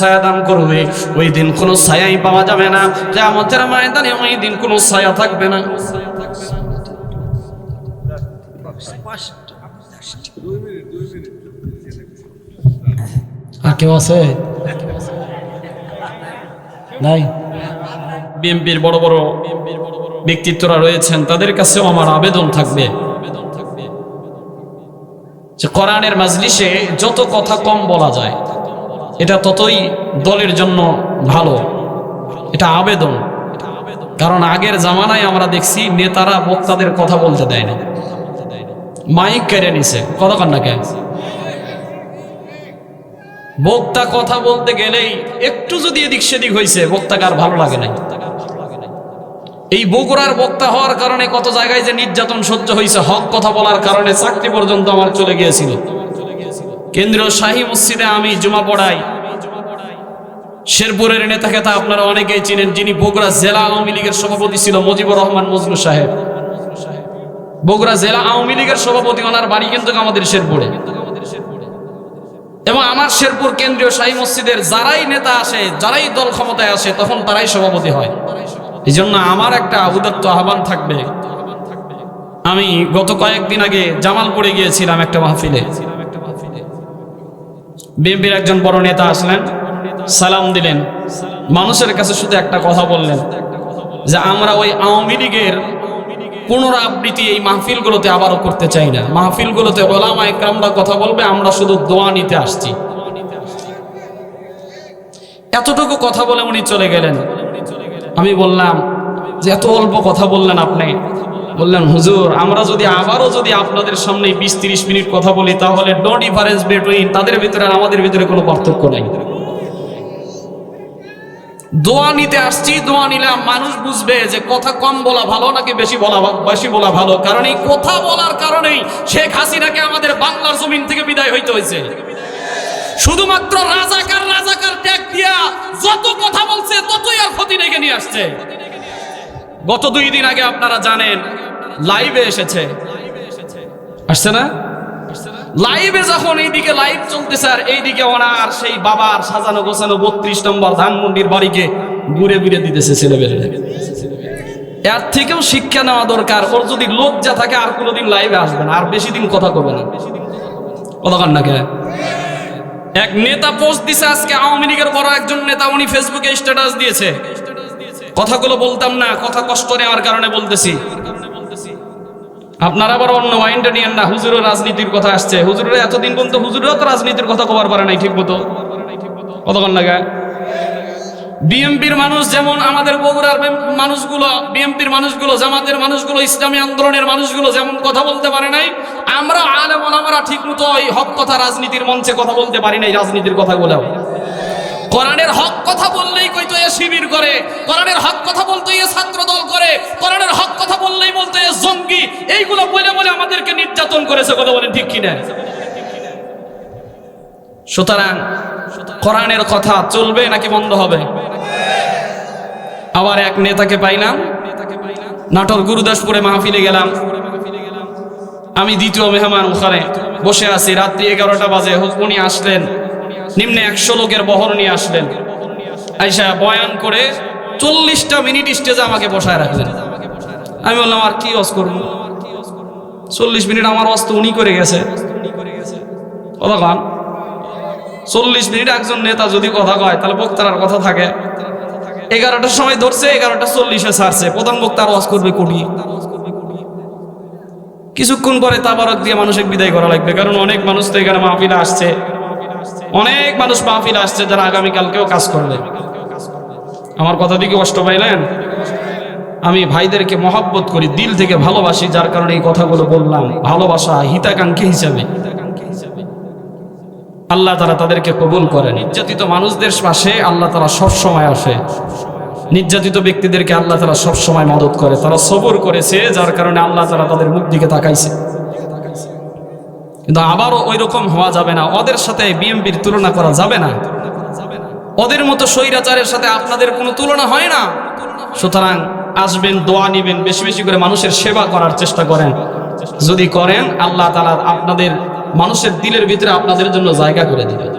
ছায়া করবে, ওই দিন কোনো পাওয়া যাবে না। দিন কোনো বড় বড় ব্যক্তিত্বরা রয়েছেন, তাদের কাছেও আমার আবেদন থাকবে। যে কোরআনের মাজলিসে যত কথা কম বলা যায় এটা ততই দলের জন্য ভালো। এটা আবেদন। কারণ আগের জামানায় আমরা দেখছি নেতারা বক্তাদের কথা বলতে দেয় না। মাইক কেড়ে নিছে। কন না কেন? বক্তা কথা বলতে গেলেই একটু যদি এদিক সেদিক হয়েছে বক্তাকে আর ভালো লাগে নাই। এই বগুড়ার বক্তা হওয়ার কারণে কত জায়গায় যে নির্যাতন সহ্য হয়েছে হক কথা বলার কারণে চাকরি পর্যন্ত আমার চলে গিয়েছিল। কেন্দ্রীয় শাহী মসজিদে আমি জুমা পড়াই। শেরপুরের নেতাকে তা আপনারা অনেকেই চিনেন, যিনি বগুড়া জেলা আওয়ামী লীগের সভাপতি ছিল মুজিবুর রহমান মজনু সাহেব। বগুড়া জেলা আওয়ামী লীগের সভাপতি, ওনার বাড়ি কিন্তু আমাদের শেরপুরে। এবং আমার শেরপুর কেন্দ্রীয় শাহী মসজিদের যারাই নেতা আসে, যারাই দল ক্ষমতায় আসে, তখন তারাই সভাপতি হয়। এই জন্য আমার একটা উদাত্ত আহ্বান থাকবে। আমি গত কয়েকদিন আগে জামালপুরে গিয়েছিলাম একটা মাহফিলে। বিএনপির একজন বড় নেতা আসলেন, সালাম দিলেন। মানুষের কাছে শুধু একটা কথা বললেন, যে আমরা ওই আওয়ামী লীগের পুনরাবৃত্তি এই মাহফিলগুলোতে আবারও করতে চাই না। মাহফিলগুলোতে ওলামা একরামরা কথা বলবে, আমরা শুধু দোয়া নিতে আসছি। এতটুকু কথা বলে উনি চলে গেলেন। আমি বললাম, যে এত অল্প কথা বললেন আপনি। বললেন, হুজুর, আমরা যদি আবারও যদি আপনাদের সামনে বিশ তিরিশ মিনিট কথা বলি, তাহলে নো ডিফারেন্স বিটুইন তাদের ভিতরে আর আমাদের ভিতরে কোনো পার্থক্য নাই। দোয়া নিতে আসছি, দোয়া নিলাম মানুষ বুঝবে যে কথা কম বলা ভালো নাকি বেশি বলা বেশি বলা ভালো। কারণ এই কথা বলার কারণেই শেখ হাসিনাকে আমাদের বাংলার জমিন থেকে বিদায় হইতে হয়েছে। শুধুমাত্র রাজাকার রাজাকার ট্যাগ দিয়া যত কথা বলছে, ততই আর ক্ষতি ডেকে নিয়ে আসছে। গত দুই দিন আগে আপনারা জানেন লাইভে এসেছে। আসছে না? লাইভে যখন এইদিকে লাইভ চলতেছে আর এইদিকে ওনার সেই বাবার সাজানো গোছানো বত্রিশ নম্বর ধানমন্ডির বাড়িকে ঘুরে ঘুরে দিতেছে ছেলেবেলে এর থেকেও শিক্ষা নেওয়া দরকার। ওর যদি লজ্জা থাকে, আর কোনোদিন লাইভে আসবে না। আর বেশি দিন কথা কবে না? কথা কন না কে? এক নেতা পোস্ট দিছে আজকে, আওয়ামী লীগের বড় একজন নেতা, উনি ফেসবুকে স্ট্যাটাস দিয়েছে। কথাগুলো বলতাম না, কথা কষ্ট নেওয়ার কারণে বলতেছি। আপনারা আবার অন্য মাইন্ডে নিয়েন না, হুজুরের রাজনীতির কথা আসছে। হুজুরের এতদিন পর্যন্ত হুজুরেও তো রাজনীতির কথা কবার পারে নাই, ঠিক মতো। কতক্ষণ লাগে? বিএমপির মানুষ যেমন আমাদের বগুড়ার মানুষগুলো, বিএমপির মানুষগুলো, জামাতের মানুষগুলো, ইসলামী আন্দোলনের মানুষগুলো যেমন কথা বলতে পারে নাই, আমরা আলেম আমরা ঠিক মতো ওই হক কথা রাজনীতির মঞ্চে কথা বলতে পারি নাই, রাজনীতির কথাগুলো কোরআনের হক কথা বললেই কইতো এ শিবির করে? কোরআনের হক কথা বলতো এ ছাত্র দল করে? কোরআনের হক কথা বললেই বলতো এ জঙ্গি? এইগুলো বলে বলে আমাদেরকে নির্যাতন করেছে, কথা বলেন ঠিক কিনা? সুতরাং কোরআনের কথা চলবে নাকি বন্ধ হবে? আবার এক নেতাকে পাইলাম। নাটোর গুরুদাসপুরে মাহফিলে গেলাম। আমি দ্বিতীয় মেহমান ওখানে বসে আছি। রাত্রি এগারোটা বাজে। উনি আসলেন। নিম্নে একশো লোকের বহর নিয়ে আসলেন। আইসা বয়ান করে চল্লিশটা মিনিট স্টেজে আমাকে বসায় রাখলেন। আমি বললাম, আর কি অস করব? চল্লিশ মিনিট আমার অস্ত উনি করে গেছে। কথা কন। চল্লিশ মিনিট একজন নেতা যদি কথা কয়, তাহলে বক্তার কথা থাকে। এগারোটার সময় ধরছে, এগারোটা চল্লিশে ছাড়ছে। প্রধান বক্তার ওয়াজ করবে কোটি কিছুক্ষণ পরে তাবারক দিয়ে মানুষের বিদায় করা লাগবে, কারণ অনেক মানুষ তো এখানে মাহফিলে আসছে। অনেক মানুষ মাহফিলে আসছে যারা আগামীকালকেও কাজ করবে। আমার কথা দিকে কষ্ট পাইলেন? আমি ভাইদেরকে মহাব্বত করি, দিল থেকে ভালোবাসি, যার কারণে এই কথাগুলো বললাম। ভালোবাসা হিতাকাঙ্ক্ষী হিসাবে। আল্লাহ তারা তাদেরকে কবুল করে নির্যাতিত মানুষদের পাশে আল্লাহ তারা সব সময় আসে। নির্যাতিত ব্যক্তিদেরকে আল্লাহ তারা সব সময় মদত করে। তারা সবর করেছে, যার কারণে আল্লাহ তারা তাদের মুখ দিকে তাকাইছে। কিন্তু আবারও ওই রকম হওয়া যাবে না। ওদের সাথে বিএমপির তুলনা করা যাবে না। ওদের মতো স্বৈরাচারের সাথে আপনাদের কোনো তুলনা হয় না। সুতরাং আসবেন, দোয়া নিবেন, বেশি বেশি করে মানুষের সেবা করার চেষ্টা করেন। যদি করেন, আল্লাহ তালা আপনাদের, মানুষের দিলের ভিতরে আপনাদের জন্য জায়গা করে দিবেন।